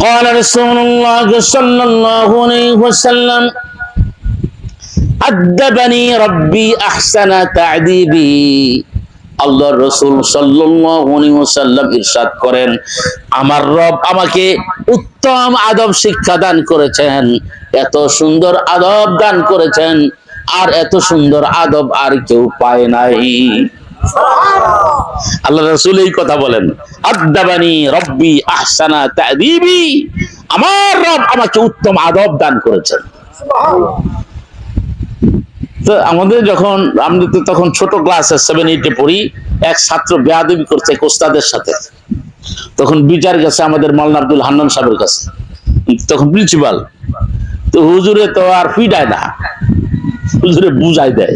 قال رسول الله صلى الله عليه وسلم أدبني ربي أحسن تعذيبي আল্লাহর রসুল সাল্লাম ইরশাদ করেন আমার রব আমাকে উত্তম আদব শিক্ষা দান করেছেন এত সুন্দর আদব দান করেছেন আর এত সুন্দর আদব আর কেউ পায় নাই আল্লাহ রসুল এই কথা বলেন আদাবানি রব্বি আহসানা তাদিবি আমার রব আমাকে উত্তম আদব দান করেছেন। তো আমাদের যখন, আমরা তো তখন ছোট ক্লাসে সেভেন এইটে পড়ি, এক ছাত্র বেয়াদবি করছে এক ওস্তাদের সাথে। তখন বিচার গেছে আমাদের মালনা আব্দুল হান্নান সাহেবের কাছে, তখন প্রিন্সিপাল তো হুজুরে তো আর পিটায় না, হুজুরে বুঝাই দেয়।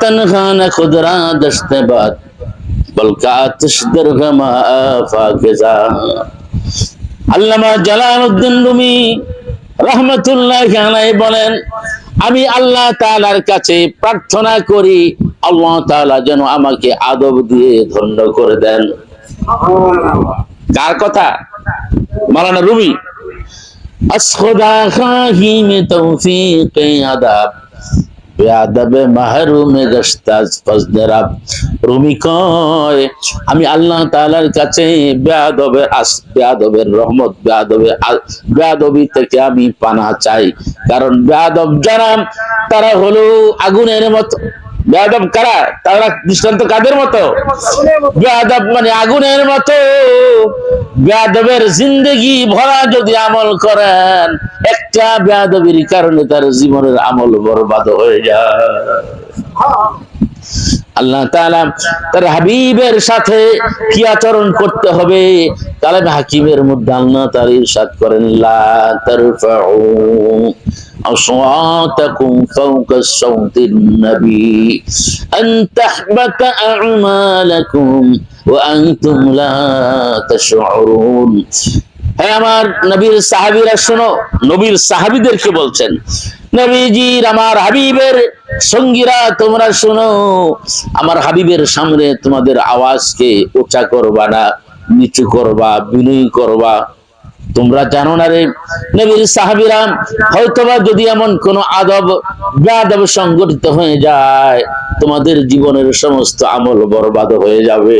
তনখা ন খুদরা দশতে বাদ বলকা আতশ দরগমা ফাকিজা আল্লামা জালালউদ্দিন রুমি রহমতুল্লাহ আলাই বলেন আমি আল্লাহ তালার কাছে প্রার্থনা করি, আল্লাহ তাআলা যেন আমাকে আদব দিয়ে ধন্য করে দেন। কার কথা? মালানা রুবি আসখদা খাহি তৌফিক আদাব। বেয়াদবে মাহরুমে গস্তাজ ফজদরাব রুমি কয়, আমি আল্লাহ তাআলার কাছে বেয়াদবের আস বেয়াদবের রহমত বেয়াদবে বেয়াদবি থেকে আমি পানা চাই। কারণ বেয়াদব যারা, তারা হলো আগুনের মতো। বেয়াদব কারা? তারা দৃষ্টান্ত কাদের মতো? বেয়াদব মানে আগুনের মতো। বেয়াদবের জিন্দগি ভরা যদি আমল করেন একটা বেয়াদবির কারণে তার জীবনের আমল বরবাদ হয়ে যায় আল্লাহ তাআলা তার হাবিবের সাথে কি আচরণ করতে হবে কালামে হাকিমের মধ্যে আল্লাহ তাআলা ইরশাদ করেন লা তারফাউ أصواتكم فوق صوت النبي أن تحبط أعمالكم وأنتم لا تشعرون হ্যাঁ আমার নবীর সাহাবীরা শোনো নবীর সাহাবীদেরকে বলছেন নবীজির আমার হাবিবের সঙ্গীরা তোমরা শোনো আমার হাবিবের সামনে তোমাদের আওয়াজকে উঁচা করবা না নিচু করবা বিনয়ী করবা তোমরা জানো না রে। নবীর সাহাবিরা হয়তোবা যদি এমন কোন আদব বেআব সংগঠিত হয়ে যায়, তোমাদের জীবনের সমস্ত আমল বরবাদ হয়ে যাবে।